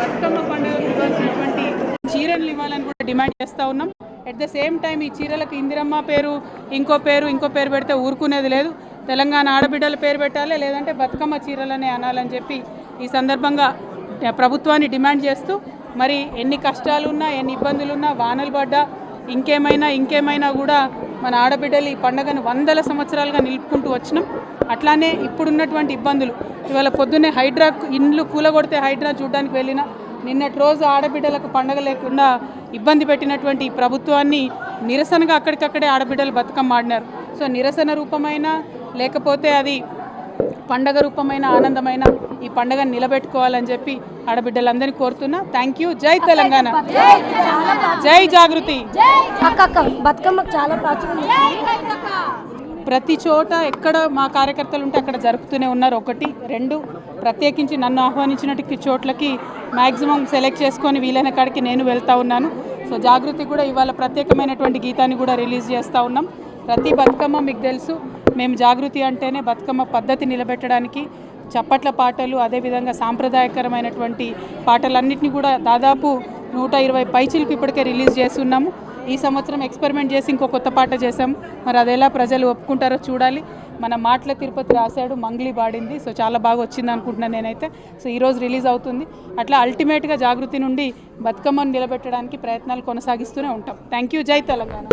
బతుకమ్మ పండుగకు ఇవ్వాల్సినటువంటి చీరలు ఇవ్వాలని కూడా డిమాండ్ చేస్తూ ఉన్నాం. అట్ ద సేమ్ టైం ఈ చీరలకు ఇందిరమ్మ పేరు ఇంకో పేరు ఇంకో పేరు పెడితే ఊరుకునేది లేదు. తెలంగాణ ఆడబిడ్డల పేరు పెట్టాలి లేదంటే బతుకమ్మ చీరలనే అనాలని చెప్పి ఈ సందర్భంగా ప్రభుత్వాన్ని డిమాండ్ చేస్తూ మరి ఎన్ని కష్టాలున్నా ఎన్ని ఇబ్బందులున్నా వానలు పడ్డా ఇంకేమైనా ఇంకేమైనా కూడా మన ఆడబిడ్డలు ఈ పండుగను వందల సంవత్సరాలుగా నిలుపుకుంటూ వచ్చినాం. అట్లానే ఇప్పుడున్నటువంటి ఇబ్బందులు. ఇవాళ పొద్దున్నే హైడ్రా ఇండ్లు కూలగొడితే హైడ్రా చూడడానికి వెళ్ళిన నిన్నటి రోజు ఆడబిడ్డలకు పండగ లేకుండా ఇబ్బంది పెట్టినటువంటి ఈ ప్రభుత్వాన్ని నిరసనగా అక్కడికక్కడే ఆడబిడ్డలు బతుకమ్మ ఆడినారు. సో నిరసన రూపమైన లేకపోతే అది పండగ రూపమైన ఆనందమైన ఈ పండగను నిలబెట్టుకోవాలని చెప్పి ఆడబిడ్డలందరినీ కోరుతున్నా. థ్యాంక్ యూ జై తెలంగాణ. జై జాగృతి. బతుకమ్మకు చాలా. ప్రతి చోట ఎక్కడ మా కార్యకర్తలు ఉంటే అక్కడ జరుపుతూనే ఉన్నారు. ఒకటి రెండు ప్రత్యేకించి నన్ను ఆహ్వానించినట్టు చోట్లకి మ్యాక్సిమం సెలెక్ట్ చేసుకొని వీలైన కాడికి నేను వెళ్తా ఉన్నాను. సో జాగృతి కూడా ఇవాళ ప్రత్యేకమైనటువంటి గీతాన్ని కూడా రిలీజ్ చేస్తూ ఉన్నాం. ప్రతి బతుకమ్మ మీకు తెలుసు మేము జాగృతి అంటేనే బతుకమ్మ పద్ధతి నిలబెట్టడానికి చప్పట్ల పాటలు అదేవిధంగా సాంప్రదాయకరమైనటువంటి పాటలన్నింటినీ కూడా దాదాపు నూట ఇరవై పైచిలకు ఇప్పటికే రిలీజ్ చేస్తున్నాము. ఈ సంవత్సరం ఎక్స్పెరిమెంట్ చేసి ఇంకో కొత్త పాట చేసాం మరి అది ఎలా ప్రజలు ఒప్పుకుంటారో చూడాలి. మన మాటల తిరుపతి రాశాడు మంగ్లీ పాడింది. సో చాలా బాగా వచ్చింది అనుకుంటున్నాను నేనైతే. సో ఈరోజు రిలీజ్ అవుతుంది. అట్లా అల్టిమేట్గా జాగృతి నుండి బతుకమ్మను నిలబెట్టడానికి ప్రయత్నాలు కొనసాగిస్తూనే ఉంటాం. Thank you. జై తెలంగాణ.